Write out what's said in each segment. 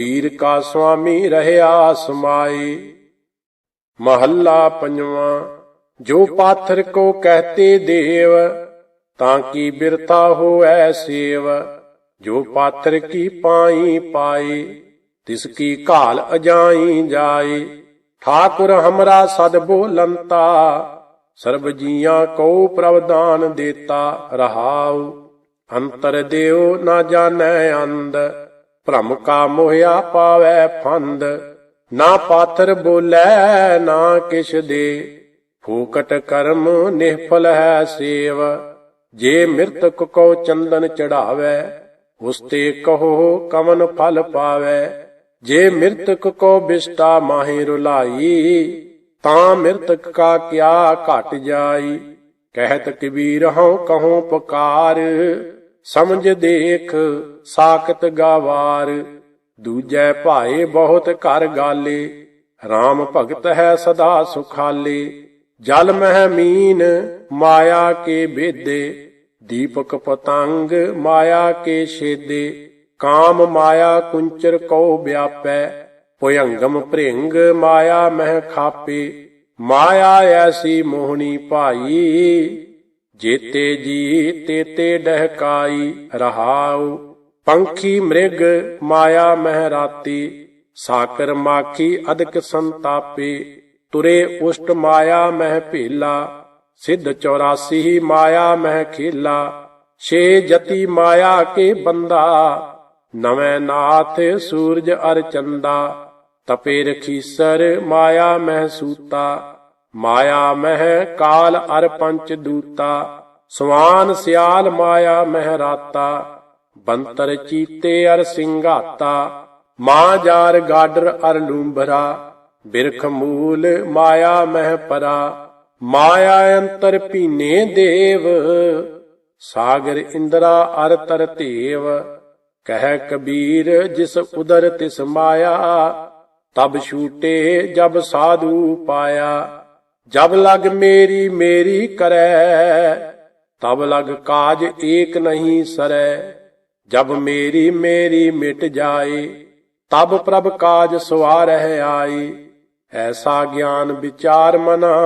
ਪੀਰ ਕਾ ਸੁਆਮੀ ਰਹਿਆ ਸਮਾਈ ਮਹੱਲਾ ਪੰਜਵਾਂ, ਜੋ ਪਾਥਰ ਕੋ ਕਹਤੇ ਦੇਵ, ਤਾਂ ਕੀ ਬਿਰਤਾ ਹੋਐ ਸੇਵ। ਜੋ ਪਾਥਰ ਕੀ ਪਾਈ ਪਾਏ ਤਿਸ ਕੀ ਘਾਲ ਅਜਾਈ ਜਾਏ ਠਾਕੁਰ ਹਮਰਾ ਸਦ ਬੋਲੰਤਾ, ਸਰਬ ਜੀਆਂ ਕੋ ਪ੍ਰਵਦਾਨ ਦੇਤਾ ਰਹਾਉ। ਅੰਤਰ ਦਿਓ ਨਾ ਜਾਣੈ ਅੰਦ ਭ੍ਰਮ ਕਾ ਮੋਹਿਆ ਪਾਵੈ ਫੰਦ, ਨਾ ਪਾਥਰ ਬੋਲੇ, ਨਾ ਕਿਛ ਦੇ। ਫੂਕਟ ਕਰਮ ਨਿਹਫਲ ਹੈ ਸੇਵ, ਜੇ ਮਿਰਤਕ ਕੋ ਚੰਦਨ ਚੜਾਵੇ, ਉਸ ਕਹੋ ਕਮਨ ਫਲ ਪਾਵੇ। ਜੇ ਮਿਰਤਕ ਕੋ ਬਿਸਟਾ ਮਾਹੀ ਰੁਲਾਈ, ਤਾਂ ਮਿਰਤਕ ਕਾ ਕਿਆ ਘਟ ਜਾਈ। ਕਹਿਤ ਕਬੀਰ ਹਉ ਕਹੋ ਪੁਕਾਰ ਸਮਝ ਦੇਖ, ਸਾਖਤ ਗਾਵਾਰ। ਦੂਜੈ ਭਾਏ ਬਹੁਤ ਘਰ ਗਾਲੇ RAM ਭਗਤ ਹੈ ਸਦਾ ਸੁਖਾਲੇ। ਜਲ ਮਹਿ ਮੀਨ ਮਾਇਆ ਕੇ ਬੇਦੇ ਦੀਪਕ ਪਤੰਗ ਮਾਇਆ ਕੇ ਛੇਦੇ। ਕਾਮ ਮਾਇਆ ਕੁੰਚਰ ਕਉ ਵਿਆਪੈ, ਭੁਯੰਗਮ ਭ੍ਰਿੰਗ ਮਾਇਆ ਮਹਿ ਖਾਪੇ। ਮਾਇਆ ਐਸੀ ਮੋਹਣੀ ਭਾਈ ਜੇਤੇ ਜੀ ਤੇਤੇ ਡਹਕਾਈ ਰਹਾਉ। ਪੰਖੀ ਮ੍ਰਿਗ ਮਾਇਆ ਮਹਿ ਰਾਤੀ, ਸਾਕਰ ਮਾਖੀ ਅਦਕ ਸੰਤਾਪੇ। ਤੁਰੇ ਉਸ਼ਟ ਮਾਇਆ ਮਹਿ ਭੇਲਾ, ਸਿੱਧ 84 ਮਾਇਆ ਮਹਿ ਖੇਲਾ। ਛੇ ਜਤੀ ਮਾਇਆ ਕੇ ਬੰਦਾ, ਨਵੇਂ ਨਾਥ ਸੂਰਜ ਅਰ ਚੰਦਾ। ਤਪੇ ਰਖੀਸਰ ਮਾਇਆ ਮਹਿ ਸੂਤਾ। ਮਾਇਆ ਮਹਿ ਕਾਲ ਅਰ ਪੰਚ ਦੂਤਾ, ਸਵਾਨ ਸਿਆਲ ਮਾਇਆ ਮਹਿ ਰਾਤਾ, ਬੰਤਰ ਚੀਤੇ ਅਰ ਸਿੰਘਾਤਾ, ਮਾਂ ਜਾਰ ਗਾਡਰ ਅਰ ਲੂੰਬਰਾ ਬਿਰਖ ਮੂਲ ਮਾਇਆ ਮਹਿ ਪਰਾ, ਮਾਇਆ ਅੰਤਰ ਪੀਨੇ ਦੇਵ, ਸਾਗਰ ਇੰਦਰਾ ਅਰ ਤਰ ਧੇਵ, ਕਹਿ ਕਬੀਰ ਜਿਸ ਉਦਰ ਤਿਸ ਮਾਇਆ, ਤਬ ਛੂਟੇ ਜਬ ਸਾਧੂ ਪਾਇਆ। ਜਬ ਲਗ ਮੇਰੀ ਮੇਰੀ ਕਰੈ, ਤਬ ਲਗ ਕਾਜ ਏਕ ਨਹੀਂ ਸਰੈ। ਜਬ ਮੇਰੀ ਮੇਰੀ ਮਿਟ ਜਾਏ, ਤਬ ਪ੍ਰਭ ਕਾਜ ਸਵਾਰਹਿ ਆਏ। ਐਸਾ ਗਿਆਨ ਵਿਚਾਰ ਮਨਾ,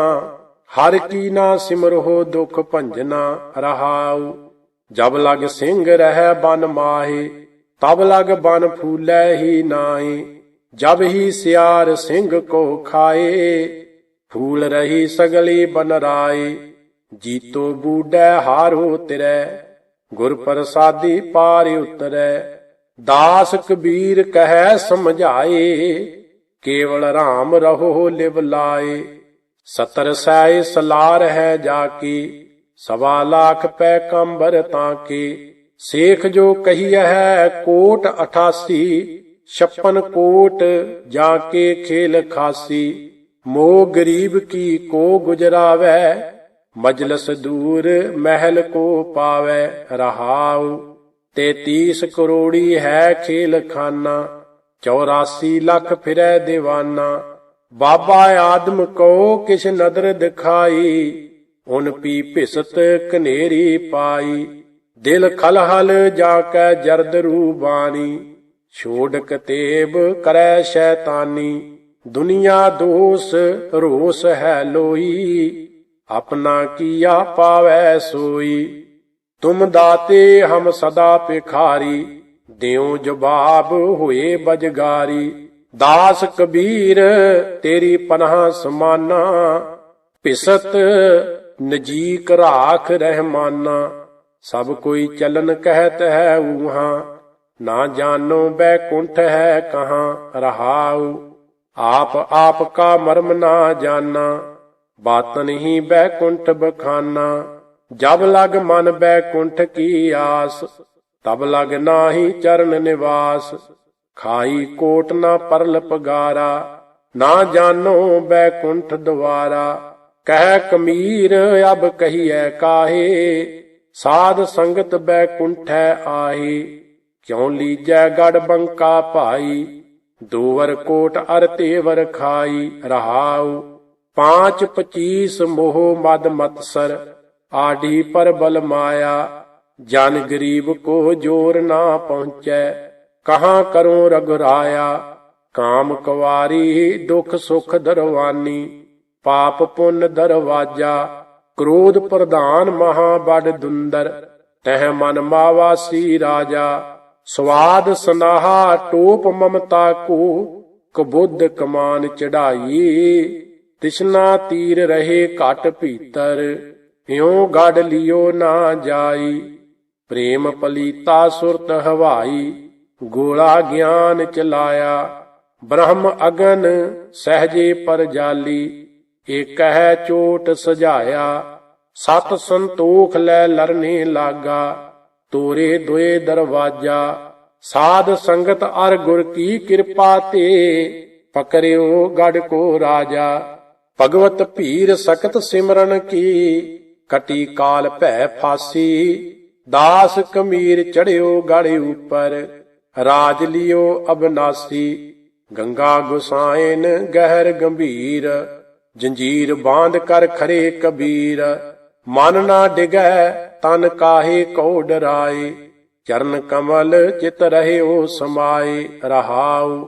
ਹਰ ਕੀ ਨਾ ਸਿਮਰੋ ਦੁਖ ਭੰਜਨਾ ਰਹਾਉ। ਜਬ ਲਗ ਸਿੰਘ ਰਹਿ ਬਨ ਮਾਹੇ, ਤਬ ਲਗ ਬਨ ਫੂਲੈ ਹੀ ਨਾਏ ਜਬ ਹੀ ਸਿਆਰ ਸਿੰਘ ਕੋ ਖਾਏ ਫੂਲ ਰਹੀ ਸਗਲੀ ਬਨ ਰਾਏ ਜੀਤੋ ਬੂਡੈ ਹਾਰੋ ਤਿਰੈ, ਗੁਰ ਪ੍ਰਸਾਦੀ ਪਾਰ ਉਤਰੈ। ਦਾਸ ਕਬੀਰ ਕਹੈ ਸਮਝਾਏ, ਕੇਵਲ RAM ਰਹੋ ਲਿਵ ਲਾਏ। ਸਤਰ ਸੈ ਸਲਾਰ ਹੈ ਜਾ ਕੀ ਸਵਾ ਲੱਖ ਪੈ ਕੰਬਰ ਤਾਂ ਕੀ ਸੇਖ ਜੋ ਕਹੀ ਹੈ ਕੋਟ 88 56 ਕੋਟ ਜਾ ਕੇ ਖੇਲ ਖਾਸੀ। ਮੋਹ ਗਰੀਬ ਕੀ ਕੋ ਗੁਜਰਾਵੇ? ਮਜਲਸ ਦੂਰ ਮਹਿਲ ਕੋ ਪਾਵੇ ਰਹਾਉ। 33 ਕਰੋੜੀ ਹੈ ਖੇਲ ਖਾਨਾ 84 ਲੱਖ ਫਿਰੈ دیਵਾਨਾ ਬਾਬਾ ਆਦਮ ਕੋ ਕਿਛ ਨਦਰ ਦਿਖਾਈ, ਉਨ ਪੀ ਭਿਸਤ ਕਨੇਰੀ ਪਾਈ। ਦਿਲ ਖਲਹਲ ਜਾ ਕੈ ਜਰਦ ਰੂਬਾਨੀ ਛੋੜ ਕਤੇਬ ਕਰੈ ਸ਼ੈਤਾਨੀ। ਦੁਨੀਆ ਦੋਸ ਰੋਸ ਹੈ ਲੋਈ, ਆਪਣਾ ਕੀਆ ਪਾਵੈ ਸੋਈ? ਤੁਮ ਦਾਤੇ ਹਮ ਸਦਾ ਭਿਖਾਰੀ ਦਿਉ ਜਵਾਬ ਹੋਏ ਬਜਗਾਰੀ। ਦਾਸ ਕਬੀਰ, ਤੇਰੀ ਪਨਾਹ ਸਮਾਨਾ, ਪਿਸਤ ਨਜੀਕ ਰਾਖ ਰਹਿਮਾਨਾ। ਸਭ ਕੋਈ ਚਲਨ ਕਹਿਤ ਹੈ ਊਹਾ, ਨਾ ਜਾਣੋ ਬੈਕੁੰਠ ਹੈ ਕਹਾ ਰਹਾਉ। ਆਪ ਆਪ ਕਾ ਮਰਮ ਨਾ ਜਾਣਾ, ਬਾਤਨ ਹੀ ਬੈਕੁੰਠ ਬਖਾਨਾ। ਜਬ ਲਗ ਮਨ ਬੈਕੁੰਠ ਕੀ ਆਸ, ਤਬ ਲਗ ਨਾਹੀ ਚਰਨ ਨਿਵਾਸ। ਖਾਈ ਕੋਟ ਨਾ ਪਰਲ ਪਗਾਰਾ, ਨਾ ਜਾਣੋ ਬੈਕੁੰਠ ਦੁਆਰਾ। ਕਹਿ ਕਮੀਰ ਅਬ ਕਹੀਐ ਕਾਹੇ, ਸਾਧ ਸੰਗਤ ਬੈਕੁੰਠੈ ਆਹੀ। ਕਿਉ ਲੀਜੈ ਗੜ ਬੰਕਾ ਭਾਈ ਦੋਵਰ ਕੋਟ ਅਰ ਤੇਵਰ ਖਾਈ ਰਹਾਉ। ਪਾਂਚ ਪਚੀਸ ਮੋਹ ਮਦ ਮਤਸਰ ਆਢੀ ਪਰ ਬਲ ਮਾਇਆ। ਜਨ ਗਰੀਬ ਕੋ ਜੋਰ ਨਾ ਪਹੁੰਚੈ, ਕਹਾਂ ਕਰੂੰ ਰਗੁਰਾਇਆ ਕਾਮ ਕਵਾਰੀ ਦੁਖ ਸੁਖ ਦਰਵਾਨੀ, ਪਾਪ ਪੁੰਨ ਦਰਵਾਜਾ। ਕ੍ਰੋਧ ਪ੍ਰਧਾਨ ਮਹਾ ਬੜ ਦੁੰਦਰ, ਤਹ ਮਨ ਮਾਵਾਸੀ ਰਾਜਾ। ਸਵਾਦ ਸਨਾਹਾ ਟੋਪ ਮਮਤਾ ਕੋ, ਕਬੁੱਧ ਕਮਾਨ ਚੜਾਈ। ਤਿਸ਼ਨਾ ਤੀਰ ਰਹੇ ਘਟ ਭੀਤਰ, ਇਉ ਗੜ ਲਿਓ ਨਾ ਜਾਈ। ਪ੍ਰੇਮ ਪਲੀਤਾ ਸੁਰਤ ਹਵਾਈ, ਗੋਲਾ ਗਿਆਨ ਚਲਾਇਆ। ਬ੍ਰਹਮ ਅਗਨ ਸਹਜੇ ਪਰ ਜਾਲੀ ਏਕ ਚੋਟ ਸਜਾਇਆ। ਸਤ ਸੰਤੋਖ ਲੈ ਲਰਨੇ ਲਾਗਾ। ਤੋਰੇ ਦੁਏ ਦਰਵਾਜਾ, ਸਾਧ ਸੰਗਤ ਅਰ ਗੁਰ ਕੀ ਕਿਰਪਾ ਤੇ, ਪਕਰਿਓ ਗੜ ਕੋ ਰਾਜਾ। ਭਗਵਤ ਭੀਰ ਸਖਤ ਸਿਮਰਨ ਕੀ, ਕਟੀ ਕਾਲ ਭੈ ਫਾਸੀ, ਦਾਸ ਕਮੀਰ ਚੜਿਓ ਗੜ ਉਪਰ, ਰਾਜ ਲਿਓ ਅਬਨਾਸੀ। ਗੰਗਾ ਗੁਸਾਇਨ ਗਹਿਰ ਗੰਭੀਰ, ਜੰਜੀਰ ਬਾਂਧ ਕਰ ਖਰੇ ਕਬੀਰ, ਮਨ ਨਾ ਡਿਗੈ ਤਨ ਕਾਹੇ ਕੋ ਡਰਾਏ, ਚਰਨ ਕਮਲ ਚਿਤ ਰਹਿਓ ਸਮਾਏ, ਰਹਾਉ,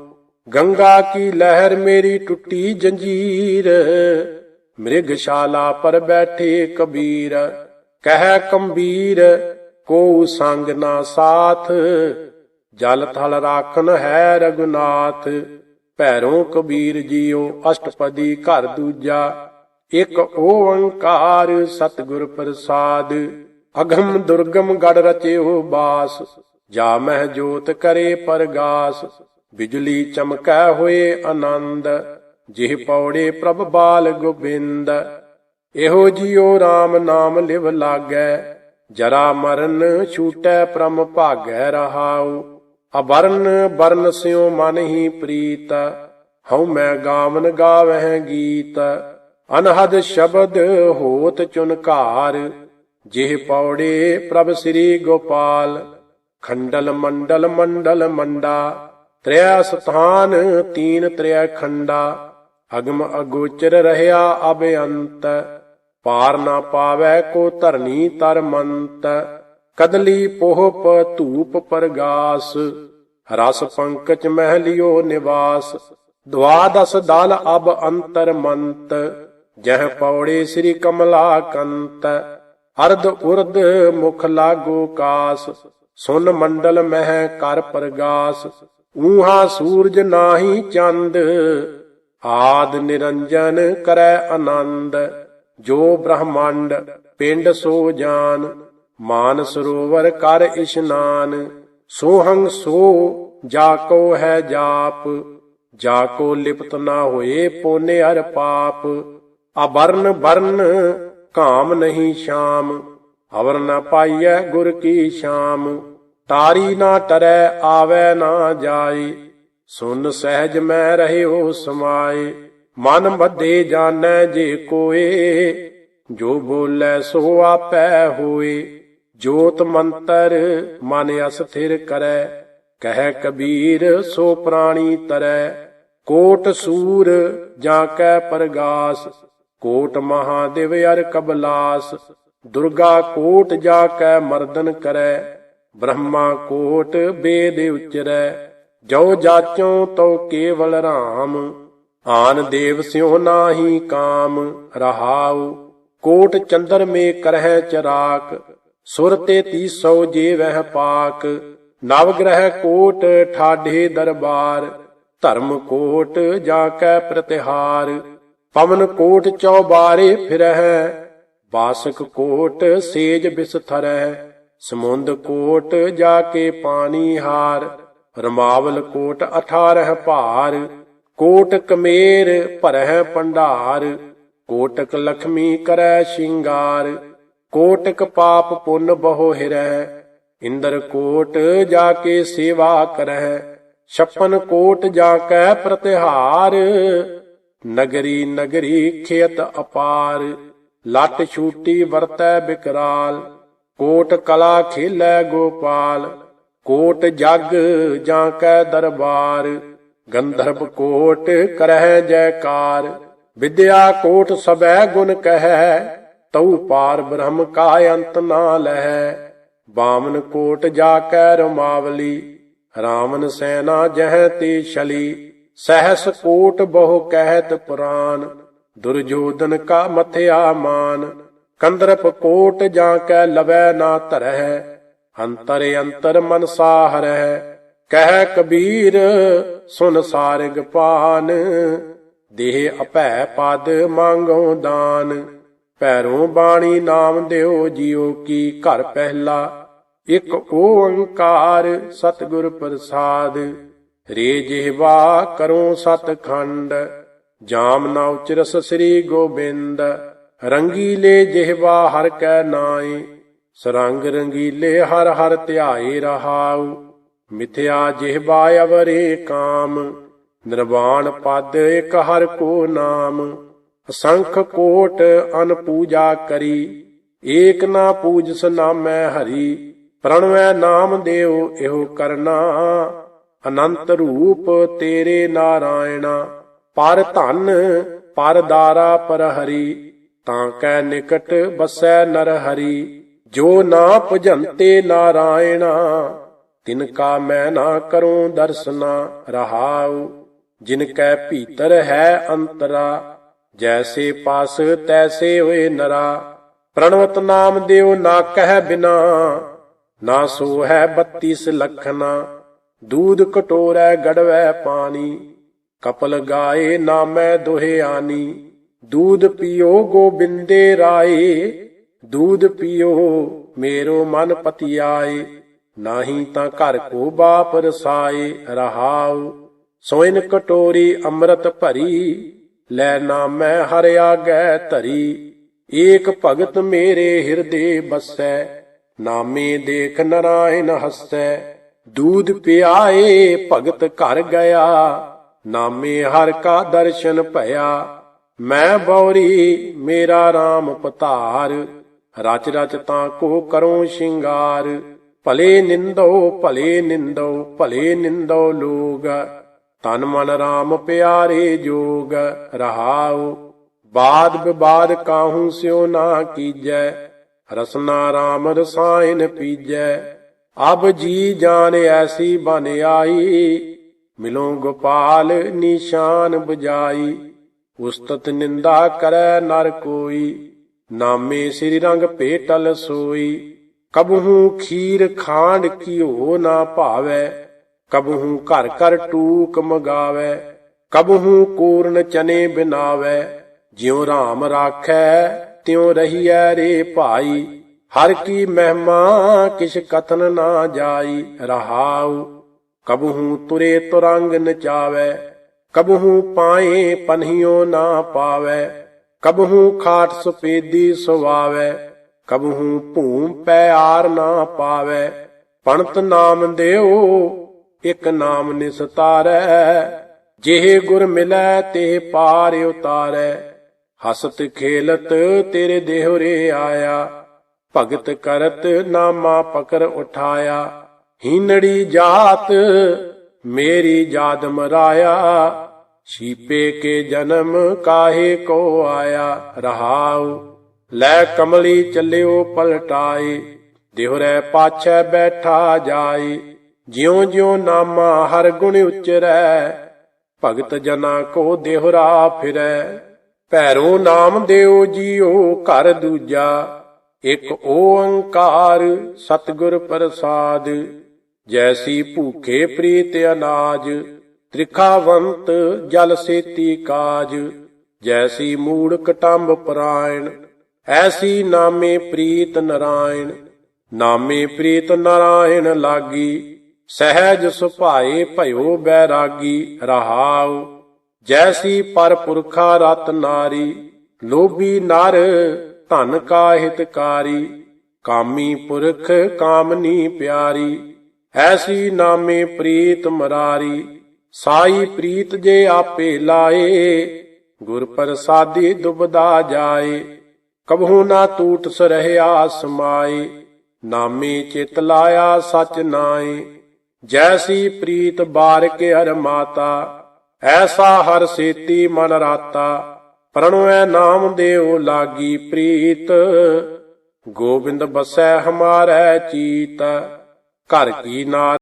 ਗੰਗਾ ਕੀ ਲਹਿਰ ਮੇਰੀ ਟੁੱਟੀ ਜੰਜੀਰ, ਮ੍ਰਿਗਸ਼ਾਲਾ ਪਰ ਬੈਠੇ ਕਬੀਰ, ਕਹਿ ਕੰਬੀਰ ਕੋ ਸੰਗ ਨਾ ਸਾਥ, ਜਲ ਥਲ ਰਾਖਨ ਹੈ ਰਗੁਨਾਥ ਭੈਰੋਂ ਕਬੀਰ ਜੀਓ ਅਸ਼ਟਪਦੀ ਘਰ ਦੂਜਾ, ਇਕ ਓੰਕਾਰ ਸਤਿਗੁਰ ਪ੍ਰਸਾਦ। ਅਗਮ ਦੁਰਗਮ ਗੜ ਰਚਿਓ ਬਾਸ, ਜਾ ਮਹਿ ਜੋਤ ਕਰੇ ਪਰਗਾਸ, ਬਿਜਲੀ ਚਮਕੈ ਹੋਏ ਆਨੰਦ, ਜਿਹ ਪੌੜੇ ਪ੍ਰਭ ਬਾਲ ਗੋਬਿੰਦ। ਇਹੋ ਜਿਉ RAM ਨਾਮ ਲਿਵ ਲਾਗੈ, ਜਰਾ ਮਰਨ ਛੂਟੈ ਪ੍ਰਮ ਭਾਗੈ ਰਹਾਉ। ਅਬਰਨ ਬਰਨ ਸਿਉ ਮਨ ਹੀ ਪ੍ਰੀਤ, ਹਉ ਮੈਂ ਗਾਵਨ ਗਾਵਹਿ ਗੀਤ। ਅਨਹਦ ਸ਼ਬਦ ਹੋਤ ਚੁਨਕਾਰ ਜਿਹ ਪੌੜੇ ਪ੍ਰਭ ਸ੍ਰੀ ਗੋਪਾਲ, ਖੰਡਲ ਮੰਡਲ ਮੰਡਲ ਮੰਡਾ, ਤ੍ਰਿਆ ਸਥਾਨ ਤੀਨ ਤ੍ਰਿਆ ਖੰਡਾ, ਅਗਮ ਅਗੋਚਰ ਰਹਿਆ ਅਬਯੰਤ ਪਾਰ ਨਾ ਪਾਵੈ ਕੋ ਧਰਨੀ ਤਰ ਮੰਤ, ਕਦਲੀ ਪੋਹਪ ਧੂਪ ਪਰਗਾਸ, ਰਸ ਪੰਕਚ ਮਹਿ ਲਿਓ ਨਿਵਾਸ, ਦਵਾਦਸ ਦਲ ਅਬ ਅੰਤਰ ਮੰਤ, ਜਹ ਪੌੜੇ ਸ੍ਰੀ ਕਮਲਾ ਕੰਤ ਅਰਧ ਉਰਧ ਮੁਖ ਲਾਗੋ ਕਾਸ, ਸੁਨ ਮੰਡਲ ਮਹਿ ਕਰ ਪ੍ਰਗਾਸ, ਊਹਾ ਸੂਰਜ ਨਾਹੀ ਚੰਦ, ਆਦ ਨਿਰੰਜਨ ਕਰੈ ਆਨੰਦ, ਜੋ ਬ੍ਰਹਮੰਡ ਪਿੰਡ ਸੋ ਜਾਨ, ਮਾਨ ਸਰੋਵਰ ਕਰ ਇਸ਼ਨਾਨ, ਸੋਹੰ ਸੋ ਜਾ ਕੋ ਹੈ ਜਾਪ, ਜਾ ਕੋ ਲਿਪਤ ਨਾ ਹੋਏ ਪੋਨੇ ਅਰ ਪਾਪ, ਅਬਰਨ ਬਰਨ ਕਾਮ ਨਹੀਂ ਸ਼ਾਮ, ਹਵਰ ਨ ਪਾਈਐ ਗੁਰ ਕੀ ਸ਼ਾਮ। ਤਾਰੀ ਨਾ ਟਰੈ, ਆਵੈ ਨਾ ਜਾਈ ਸੁਨ ਸਹਿਜ ਮੈਂ ਰਹਿਓ ਸਮਾਏ। ਮਨ ਮਧੇ ਜਾਣੈ ਜੇ ਕੋਏ, ਜੋ ਬੋਲੇ ਸੋ ਆਪੈ ਹੋਏ। ਜੋਤ ਮੰਤਰ ਮਨ ਅਸਥਿਰ ਕਰੈ, ਕਹਿ ਕਬੀਰ ਸੋ ਪ੍ਰਾਣੀ ਤਰੈ। ਕੋਟ ਸੂਰ ਜਾਂ ਕੈ ਪਰਗਾਸ ਕੋਟ ਮਹਾਦੇਵ ਅਰ ਕਬਲਾਸ, ਦੁਰਗਾ ਕੋਟ ਜਾ ਕੈ ਮਰਦਨ ਕਰੈ, ਬ੍ਰਹਮਾ ਕੋਟ ਬੇਦ ਉਚਰੈ ਜੋ ਜਾਚੋ ਤੋ ਕੇਵਲ ਰਾਮ, ਆਨ ਦੇਵ ਸਿਉ ਨਾਹੀ ਕਾਮ, ਰਹਾਉ, ਕੋਟ ਚੰਦਰ ਮੇ ਕਰਹਿ ਚਰਾਕ, ਸੁਰ ਤੇ ਤੀਸੋ ਜੇ ਵਹਿ ਪਾਕ, ਨਵ ਗ੍ਰਹਿ ਕੋਟ ਠਾਢੇ ਦਰਬਾਰ, ਧਰਮ ਕੋਟ ਜਾ ਕੈ ਪ੍ਰਤਿਹਾਰ ਪਵਨ ਕੋਟ ਚੌਬਾਰੇ ਫਿਰਹਿ, ਬਾਸਕ ਕੋਟ ਸੇਜ ਬਿਸਥਰੈ ਸਮੁੰਦ ਕੋਟ ਜਾ ਕੇ ਪਾਣੀ ਹਾਰ, ਰਮਾਵਲ ਕੋਟ 18 ਭਾਰ, ਕੋਟ ਕਮੇਰ ਭਰਹਿ ਪੰਡਾਰ ਕੋਟਕ ਲਖਮੀ ਕਰੈ ਸ਼ਿੰਗਾਰ, ਕੋਟਕ ਪਾਪ ਪੁੰਨ ਬਹੁ ਹਿਰੈ ਇੰਦਰ ਕੋਟ ਜਾ ਕੇ ਸੇਵਾ ਕਰੈ ਛਪਨ ਕੋਟ ਜਾ ਕੈ ਪ੍ਰਤਿਹਾਰ ਨਗਰੀ ਨਗਰੀ ਖੇਤ ਅਪਾਰ, ਲਟ ਛੂਟੀ ਵਰਤੈ ਬਿਕਰਾਲ, ਕੋਟ ਕਲਾ ਖੇਲੈ ਗੋਪਾਲ, ਕੋਟ ਜਗ ਜਾਂ ਕੈ ਦਰਬਾਰ, ਗੰਧਰਵ ਕੋਟ ਕਰਹਿ ਜੈਕਾਰ, ਵਿਦਿਆ ਕੋਟ ਸਬੈ ਗੁਣ ਕਹੈ, ਤਉ ਪਾਰ ਬ੍ਰਹਮ ਕਾ ਅੰਤ ਨਾ ਲਹੈ, ਬਾਮਨ ਕੋਟ ਜਾ ਕੈ ਰਮਾਵਲੀ, ਰਾਮਨ ਸੈਨਾ ਜਹ ਤੇ ਛਲੀ। ਸਹਸ ਕੋਟ ਬਹੁ ਕਹਿਤ ਪੁਰਾਨ ਦੁਰਜੋਧਨ ਕਾ ਮਥਿਆ ਮਾਨ। ਕੰਦਰਪ ਕੋਟ ਜਾਂ ਕੈ ਲਵੈ ਨਾ ਧਰਹਿ, ਅੰਤਰ ਅੰਤਰ ਮਨ ਸਾਹਰਹਿ। ਕਹਿ ਕਬੀਰ, ਸੁਨ ਸਾਰਗ ਪਾਨ। ਦੇਹ ਅਪੈ ਪਦ ਮੰਗੋ ਦਾਨ। ਪੈਰੋਂ ਬਾਣੀ ਨਾਮ ਦਿਓ ਜਿਉ ਕੀ ਘਰ ਪਹਿਲਾ। ਇਕ ਓੰਕਾਰ ਸਤਿਗੁਰ ਪ੍ਰਸਾਦ। ਰੇ ਜਿਹਵਾ ਕਰੋ ਸਤਖੰਡ, ਜਾਮ ਨਾ ਉਚਰਸ ਸ੍ਰੀ ਗੋਬਿੰਦ। ਰੰਗੀਲੇ ਜਿਹਵਾ ਹਰ ਕੈ ਨਾਏ ਸਰੰਗ ਰੰਗੀਲੇ ਹਰ ਹਰ ਧਿਆਏ ਰਹਾਉ। ਮਿਥਿਆ ਜਿਹਵਾ ਅਵਰੇ ਕਾਮ, ਨਿਰਵਾਣ ਪਦ ਇਕ ਹਰ ਕੋ ਨਾਮ। ਅਸੰਖ ਕੋਟ ਅਨ ਪੂਜਾ ਕਰੀ, ਏਕ ਨਾ ਪੂਜਸ ਨਾਮੈ ਹਰੀ। ਪ੍ਰਣਵੈ ਨਾਮ ਦੇਉ ਇਹੋ ਕਰਨਾ। ਅਨੰਤ ਰੂਪ ਤੇਰੇ ਨਾਰਾਇਣਾ, ਪਰ ਧਨ, ਪਰ ਦਾਰਾ ਪਰ ਹਰੀ ਤਾਂ ਕੈ ਨਿਕਟ ਬਸੈ ਨਰ ਹਰੀ ਜੋ ਨਾ ਭਜੰਤੇ ਨਾਰਾਇਣਾ। ਤਿਨ ਕਾ ਮੈਂ ਨਾ ਕਰੂੰ ਦਰਸਨਾ, ਰਹਾਉ, ਜਿਨ ਕੈ ਭੀਤਰ ਹੈ ਅੰਤਰਾ। ਜੈਸੇ ਪਾਸ ਤੈਸੇ ਹੋਏ ਨਰਾ, ਪ੍ਰਣਵਤ ਨਾਮ ਦਿਓ ਨਾ ਕਹਿ ਬਿਨਾ। ਨਾ ਸੋ ਹੈ 32 ਲਖਨਾ ਦੂਧ ਕਟੋਰੈ ਗੜਵੈ ਪਾਣੀ, ਕਪਲ ਗਾਏ ਨਾਮੈ ਦੋਹੇ ਆਨੀ। ਦੂਧ ਪੀਓ ਗੋਬਿੰਦੇ ਰਾਏ, ਦੂਧ ਪੀਓ ਮੇਰੋ ਮਨ ਪਤਿਆਏ। ਨਾਹੀ ਤਾਂ ਘਰ ਕੋ ਬਾਪ ਰਸਾਏ, ਰਹਾਉ ਸੋਇਨ ਕਟੋਰੀ ਅੰਮ੍ਰਿਤ ਭਰੀ। ਲੈ ਨਾਮੈ ਹਰ ਆਗੈ ਧਰੀ, ਏਕ ਭਗਤ ਮੇਰੇ ਹਿਰਦੇ ਬਸੈ। ਨਾਮੇ ਦੇਖ ਨਰਾਇਣ ਹਸੈ ਦੂਧ ਪਿਆਏ, ਭਗਤ ਘਰ ਗਿਆ। ਨਾਮੇ ਹਰ ਕਾ ਦਰਸ਼ਨ ਭਇਆ। ਮੈਂ ਬੌਰੀ, ਮੇਰਾ RAM ਪਤਾਰ। ਰਚ ਰਚ ਤਾਂ ਕੋ ਕਰੋ ਸ਼ਿੰਗਾਰ। ਭਲੇ ਨਿੰਦੋ ਭਲੇ ਨਿੰਦੋ ਭਲੇ ਨਿੰਦੋ ਲੋਗ। ਤਨ ਮਨ RAM ਪਿਆਰੇ ਜੋਗ। ਰਹਾਉ, ਬਾਦ ਵਿਵਾਦ ਕਾਹੂ ਸਿਓ ਨਾ ਕੀਜੈ। ਰਸਨਾ RAM ਰਸਾਇਨ ਪੀਜੈ। ਅਬ ਜੀ ਜਾਨ ਐਸੀ ਬਨ ਆਈ, ਮਿਲੋ ਗੋਪਾਲ ਨਿਸ਼ਾਨ ਬਜਾਈ। ਉਸਤਤ ਨਿੰਦਾ ਕਰੈ ਨਰ ਕੋਈ, ਨਾਮੇ ਸ੍ਰੀ ਰੰਗ ਭੇਟਲ ਸੋਈ। ਕਬਹੂ ਖੀਰ ਖਾਂਡ ਕੀਓ ਨਾ ਭਾਵੈ, ਕਬਹੂ ਘਰ ਘਰ ਟੂਕ ਮਗਾਵੈ, ਕਬਹੂ ਕੋਰਨ ਚਨੇ ਬਿਨਾਵੈ। ਜਿਉ ਰਾਮ ਰਾਖੈ, ਤਿਉ ਰਹੀਐ ਰੇ ਭਾਈ। ਹਰ ਕੀ ਮਹਿਮਾ ਕਿਛ ਕਥਨ ਨਾ ਜਾਈ ਰਹਾਉ, ਕਬਹੂ ਤੁਰੇ ਤੁਰੰਗ ਨਚਾਵੈ ਕਬਹੂ ਪਾਏ ਪਨਹਿਓ ਨਾ ਪਾਵੈ, ਕਬਹੂ ਖਾਟ ਸੁਪੇਦੀ ਸੁਵਾਵੈ, ਕਬਹੂ ਭੂਮ ਪੈ ਆਰ ਨਾ ਪਾਵੈ, ਪਣਤ ਨਾਮ ਦਿਓ, ਇਕ ਨਾਮ ਨਿਸਤਾਰੈ ਜਿਹੇ ਗੁਰ ਮਿਲੈ ਤੇ ਪਾਰ ਉਤਾਰੈ, ਹਸਤ ਖੇਲਤ ਤੇਰੇ ਦੇਹੁਰੇ ਆਇਆ ਭਗਤ ਕਰਤ ਨਾਮਾ ਪਕਰ ਉਠਾਇਆ। ਹੀਨੜੀ ਜਾਤ ਮੇਰੀ ਜਾਦ ਮਰਾਇਆ। ਸ਼ੀਪੇ ਕੇ ਜਨਮ ਕਾਹੇ ਕੋ ਆਇਆ। ਰਹਾਉ, ਲੈ ਕਮਲੀ ਚੱਲਿਓ ਪਲਟਾਏ। ਦਿਹਰੇ ਪਾਛੈ ਬੈਠਾ ਜਾਏ। ਜਿਉ ਜਿਉ ਨਾਮਾ ਹਰ ਗੁਣ ਉਚਰੈ। ਭਗਤ ਜਨਾ ਕੋ ਦੇਹੁਰਾ ਫਿਰੈ। ਭੈਰੋ ਨਾਮ ਦਿਓ ਜੀਓ ਘਰ ਦੂਜਾ। ਇਕ ਓੰਕਾਰ ਸਤਿਗੁਰ ਪ੍ਰਸਾਦ, ਜੈਸੀ ਭੂਖੇ ਪ੍ਰੀਤ ਅਨਾਜ, ਤ੍ਰਿਖਾਵੰਤ ਜਲ ਸੇਤੀ ਕਾਜ, ਜੈਸੀ ਮੂੜ ਕਟੰਬ ਪਰਾਇਣ, ਐਸੀ ਨਾਮੇ ਪ੍ਰੀਤ ਨਰਾਇਣ, ਨਾਮੇ ਪ੍ਰੀਤ ਨਰਾਇਣ ਲਾਗੀ, ਸਹਿਜ ਸੁਭਾਏ ਭਇਓ ਬੈਰਾਗੀ, ਰਹਾਉ, ਜੈਸੀ ਪਰ ਪੁਰਖਾ ਰਤ ਨਾਰੀ, ਲੋਭੀ ਨਰ ਧਨ ਕਾ ਹਿਤਕਾਰੀ ਕਾਮੀ ਪੁਰਖ ਕਾਮਨੀ ਪਿਆਰੀ। ਐਸੀ ਨਾਮੇ ਪ੍ਰੀਤ ਮਰਾਰੀ, ਸਾਈ ਪ੍ਰੀਤ ਜੇ ਆਪੇ ਲਾਏ, ਗੁਰ ਪ੍ਰਸਾਦੀ ਦੁਬਦਾ ਜਾਏ। ਕਬਹੂ ਨਾ ਟੂਟ ਸਰਹਿਆ ਸਮਾਏ, ਨਾਮੇ ਚਿਤ ਲਾਇਆ ਸਚ ਨਾਏ। ਜੈਸੀ ਪ੍ਰੀਤ ਬਾਰਿਕ ਹਰ ਮਾਤਾ, ਐਸਾ ਹਰ ਸੇਤੀ ਮਨ ਰਾਤਾ। ਪ੍ਰਣਵੈ ਨਾਮ ਦੇਉ ਲਾਗੀ ਪ੍ਰੀਤ। ਗੋਬਿੰਦ ਬਸੈ ਹਮਾਰੈ ਚੀਤ ਘਰ ਕੀ ਨਾਰ